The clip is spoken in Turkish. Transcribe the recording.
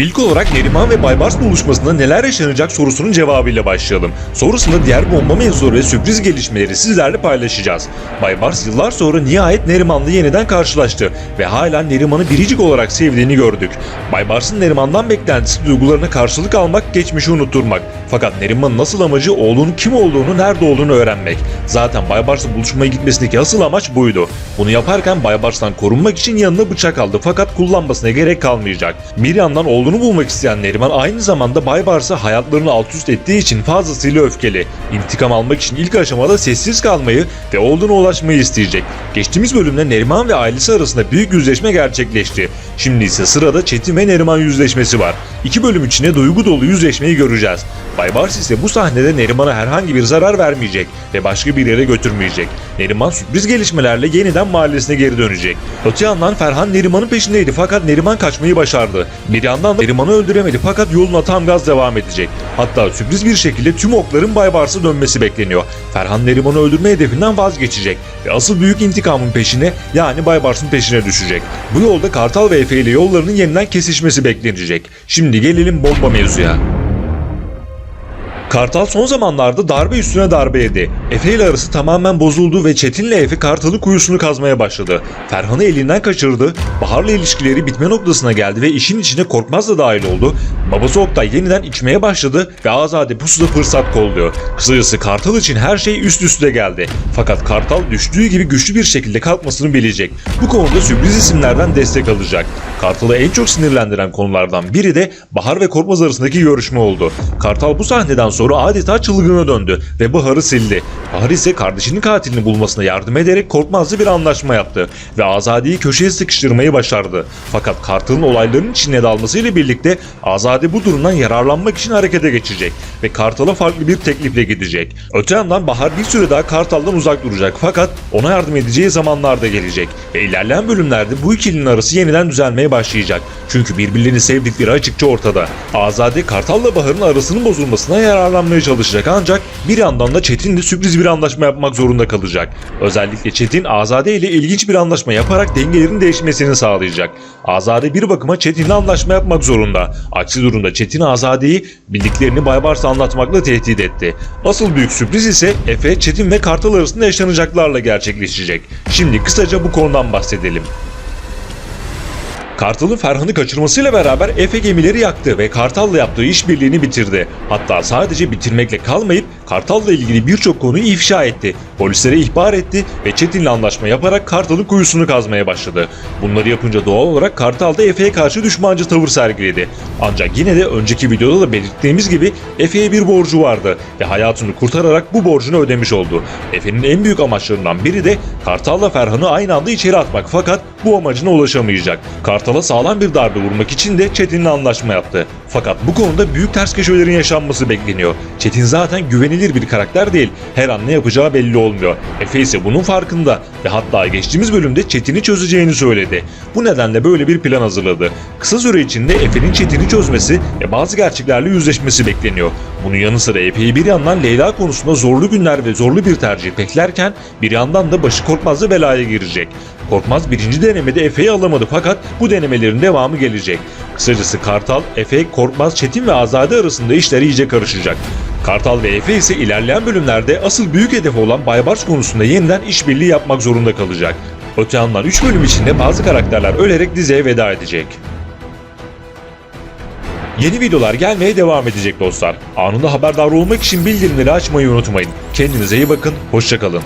İlk olarak Neriman ve Baybars buluşmasında neler yaşanacak sorusunun cevabıyla başlayalım. Sonrasında diğer bomba mevzuları ve sürpriz gelişmeleri sizlerle paylaşacağız. Baybars yıllar sonra nihayet Neriman'la yeniden karşılaştı ve hala Neriman'ı biricik olarak sevdiğini gördük. Baybars'ın Neriman'dan beklentisi duygularına karşılık almak, geçmişi unutturmak. Fakat Neriman'ın asıl amacı oğlunun kim olduğunu, nerede olduğunu öğrenmek. Zaten Baybars'la buluşmaya gitmesindeki asıl amaç buydu. Bunu yaparken Baybars'tan korunmak için yanına bıçak aldı fakat kullanmasına gerek kalmayacak. Bir yandan oğlunu bulmak isteyen Neriman aynı zamanda Baybars'a hayatlarını alt üst ettiği için fazlasıyla öfkeli. İntikam almak için ilk aşamada sessiz kalmayı ve oğluna ulaşmayı isteyecek. Geçtiğimiz bölümde Neriman ve ailesi arasında büyük yüzleşme gerçekleşti. Şimdi ise sırada Çetin ve Neriman yüzleşmesi var. İki bölüm içinde duygu dolu yüzleşmeyi göreceğiz. Baybars ise bu sahnede Neriman'a herhangi bir zarar vermeyecek ve başka bir yere götürmeyecek. Neriman sürpriz gelişmelerle yeniden mahallesine geri dönecek. Öte yandan Ferhan Neriman'ın peşindeydi fakat Neriman kaçmayı başardı. Bir yandan da Neriman'ı öldüremedi fakat yoluna tam gaz devam edecek. Hatta sürpriz bir şekilde tüm okların Baybars'a dönmesi bekleniyor. Ferhan Neriman'ı öldürme hedefinden vazgeçecek ve asıl büyük intikamın peşine yani Baybars'ın peşine düşecek. Bu yolda Kartal ve Efe ile yollarının yeniden kesişmesi beklenecek. Şimdi gelelim bomba mevzuya. Kartal son zamanlarda darbe üstüne darbe yedi. Efe ile arası tamamen bozuldu ve Çetin'le Efe Kartal'ı kuyusunu kazmaya başladı. Ferhan'ı elinden kaçırdı, Bahar'la ilişkileri bitme noktasına geldi ve işin içine Korkmaz da dahil oldu. Babası Oktay yeniden içmeye başladı ve Azade pusuda fırsat kolluyor. Kısacası Kartal için her şey üst üste geldi. Fakat Kartal düştüğü gibi güçlü bir şekilde kalkmasını bilecek. Bu konuda sürpriz isimlerden destek alacak. Kartal'ı en çok sinirlendiren konulardan biri de Bahar ve Korkmaz arasındaki görüşme oldu. Kartal bu sahneden sonra adeta çılgına döndü ve Bahar'ı sildi. Bahar ise kardeşinin katilini bulmasına yardım ederek Korkmaz'la bir anlaşma yaptı ve Azade'yi köşeye sıkıştırmayı başardı. Fakat Kartal'ın olayların içine dalmasıyla birlikte Azade bu durumdan yararlanmak için harekete geçecek ve Kartal'a farklı bir teklifle gidecek. Öte yandan Bahar bir süre daha Kartal'dan uzak duracak fakat ona yardım edeceği zamanlar da gelecek ve ilerleyen bölümlerde bu ikilinin arası yeniden düzelmeye başlayacak. Çünkü birbirlerini sevdikleri açıkça ortada. Azade Kartal'la Bahar'ın arasının bozulmasına yararlanmaya çalışacak ancak bir yandan da Çetin'le sürpriz bir anlaşma yapmak zorunda kalacak. Özellikle Çetin Azade ile ilginç bir anlaşma yaparak dengelerin değişmesini sağlayacak. Azade bir bakıma Çetin'le anlaşma yapmak zorunda. Aksi durumda Çetin Azade'yi bildiklerini Baybars'a anlatmakla tehdit etti. Asıl büyük sürpriz ise Efe, Çetin ve Kartal arasında yaşanacaklarla gerçekleşecek. Şimdi kısaca bu konudan bahsedelim. Kartal'ın Ferhan'ı kaçırmasıyla beraber Efe gemileri yaktı ve Kartal'la yaptığı işbirliğini bitirdi. Hatta sadece bitirmekle kalmayıp Kartal'la ilgili birçok konuyu ifşa etti. Polislere ihbar etti ve Çetin'le anlaşma yaparak Kartal'ın kuyusunu kazmaya başladı. Bunları yapınca doğal olarak Kartal da Efe'ye karşı düşmancı tavır sergiledi. Ancak yine de önceki videoda da belirttiğimiz gibi Efe'ye bir borcu vardı ve hayatını kurtararak bu borcunu ödemiş oldu. Efe'nin en büyük amaçlarından biri de Kartal'la Ferhan'ı aynı anda içeri atmak fakat bu amacına ulaşamayacak. Kartal'a sağlam bir darbe vurmak için de Çetin'le anlaşma yaptı. Fakat bu konuda büyük ters köşelerin yaşanması bekleniyor. Çetin zaten güvenilir bir karakter değil. Her an ne yapacağı belli olmuyor. Efe ise bunun farkında ve hatta geçtiğimiz bölümde Çetin'i çözeceğini söyledi. Bu nedenle böyle bir plan hazırladı. Kısa süre içinde Efe'nin Çetin'i çözmesi ve bazı gerçeklerle yüzleşmesi bekleniyor. Bunun yanı sıra Efe'yi bir yandan Leyla konusunda zorlu günler ve zorlu bir tercih beklerken bir yandan da başı Korkmaz'la belaya girecek. Korkmaz birinci denemede Efe'yi alamadı fakat bu denemelerin devamı gelecek. Kısacası Kartal, Efe, Korkmaz, Çetin ve Azade arasında işler iyice karışacak. Kartal ve Efe ise ilerleyen bölümlerde asıl büyük hedefi olan Baybars konusunda yeniden işbirliği yapmak zorunda kalacak. Öte yandan 3 bölüm içinde bazı karakterler ölerek diziye veda edecek. Yeni videolar gelmeye devam edecek dostlar. Anında haberdar olmak için bildirimleri açmayı unutmayın. Kendinize iyi bakın, hoşçakalın.